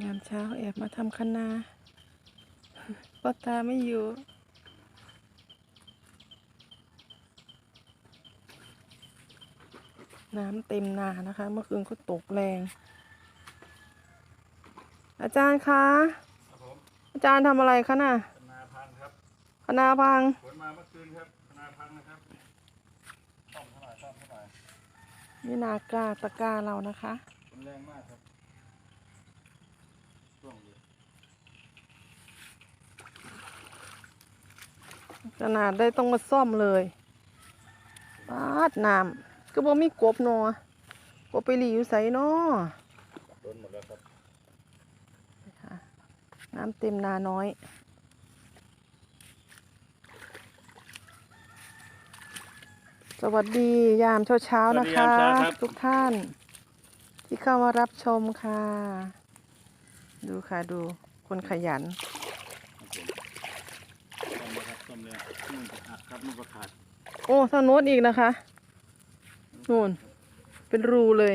ยามเช้าแอบมาทำคะนาพ่อตาไม่อยู่ น้ำเต็มนานะคะ เมื่อคืนก็ตกแรง อาจารย์คะครับผมอาจารย์ทำอะไรคะน่ะคณาพังครับคณาพังฝนมาเมื่อคืนครับคณาพังนะครับซ่อมเท่าไหร่ซ่อมเท่าไหร่นี่นากาตะกร้าเรานะคะฝนแรงมากครับช่วงอยู่ ขนาดได้ต้องมาซ่อมเลยปาดน้ำก็บ่มีกบเนอะกบไปหลีอยู่ใสเนาะโดนหมดแล้วครับน้ำเต็มนาน้อย สวัสดียามเช้าๆนะคะ ทุกท่าน ที่เข้ามารับชมค่ะ ดูค่ะดูคนขยัน ครับผมซ่อม เลยครับมันก็ขาดโอ้ทางโน้นอีกนะคะนู่น เป็นรูเลย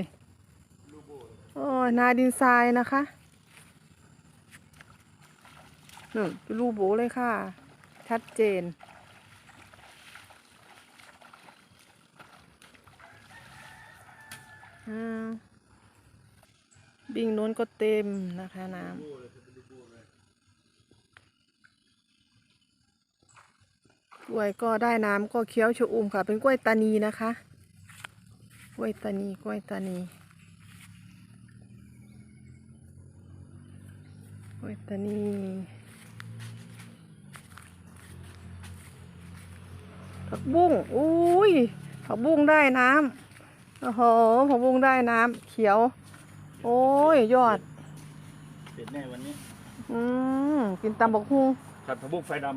โอ้ยนาดินทรายนะคะนู่นเป็นรูโบเลยค่ะ ชัดเจนอ่าบิ่งโน้นก็เต็มนะคะน้โบ้เลยครับเป็นลูกโบ้เลยำ กล้วยก็ได้น้ำก็เคี้ยวชะอุ่มค่ะ เป็นกล้วยตานีนะคะ กล้วยตานีกล้วยตานีกล้วยตานีผักบุ้งอุ้ยผักบุ้งได้น้ำโอ้โหผักบุ้งได้น้ำเขียว โอ้ยยอดเสร็จแน่วันนี้ อืมกินตำบักฮุงผัดผักบุ้งไฟด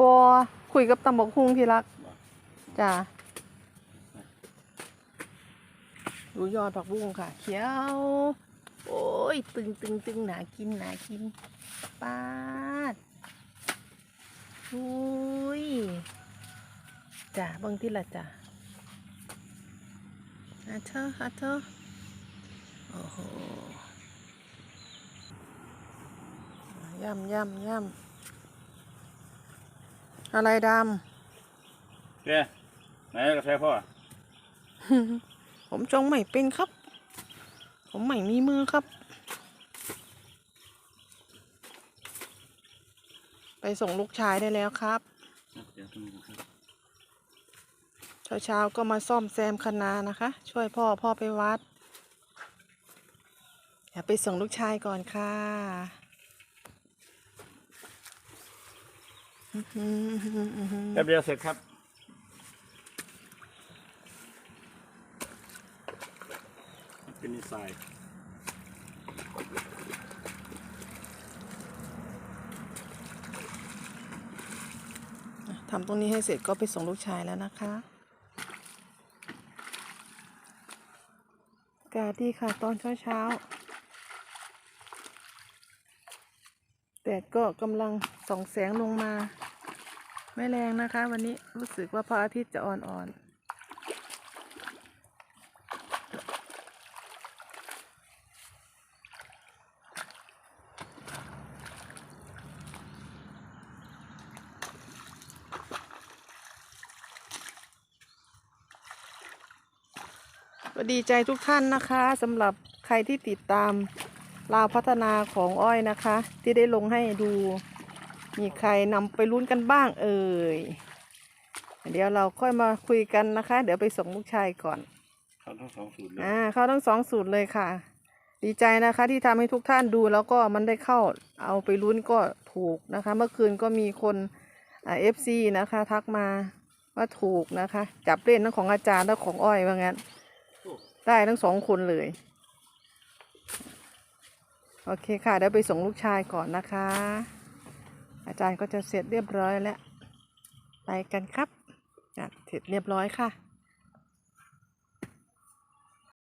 บอ คุยกับตำบกฮุงที่รักจ้าดูยอดผักบุ้งค่ะ เขียว โอ้ย ตึงตึงตึงหนากินหนากินปาดอุ้ยจ้าเบิ่งที่ละจ้าอาเธออาเธอโอ้โหย่ำย่ำย่ำ อะไรดำำแกไหนกาแฟพ่อผมจงไม่เป็นครับ ผมไม่มีมือครับ ไปส่งลูกชายได้แล้วครับ เดี๋ยวตรงนี้ครับเช้าๆก็มาซ่อมแซมคะนานะคะ ช่วยพ่อพ่อไปวัดเดี๋ยวไปส่งลูกชายก่อนค่ะอื้อหืออื้อหืออื้อหือ แป๊บเดียวเสร็จครับ เป็นดีไซน์ทำตรงนี้ให้เสร็จก็ไปส่งลูกชายแล้วนะคะอากาศดีค่ะตอนเช้าๆ แดดก็กำลังส่องแสงลงมา ไม่แรงนะคะ วันนี้รู้สึกว่าพระอาทิตย์จะอ่อนๆดีใจทุกท่านนะคะสำหรับใครที่ติดตาม ลาวพัฒนาของอ้อยนะคะ ที่ได้ลงให้ดู มีใครนำไปลุ้นกันบ้างเอ่ย เดี๋ยวเราค่อยมาคุยกันนะคะ เดี๋ยวไปส่งลูกชายก่อน เขาทั้งสองสูตรเลยอ่าเข้าทั้งสองสูตรเลยค่ะ ดีใจนะคะที่ทำให้ทุกท่านดูแล้วก็มันได้เข้าเอาไปลุ้นก็ถูกนะคะ เมื่อคืนก็มีคนอ่าเอฟซีนะคะ ทักมาว่าถูกนะคะ จับเล่นทั้งของอาจารย์และของอ้อยว่างั้น ได้ทั้งสองคนเลย โอเคค่ะเดี๋ยวไปส่งลูกชายก่อนนะคะ อาจารย์ก็จะเสร็จเรียบร้อยแล้ว ไปกันครับเสร็จเรียบร้อยค่ะ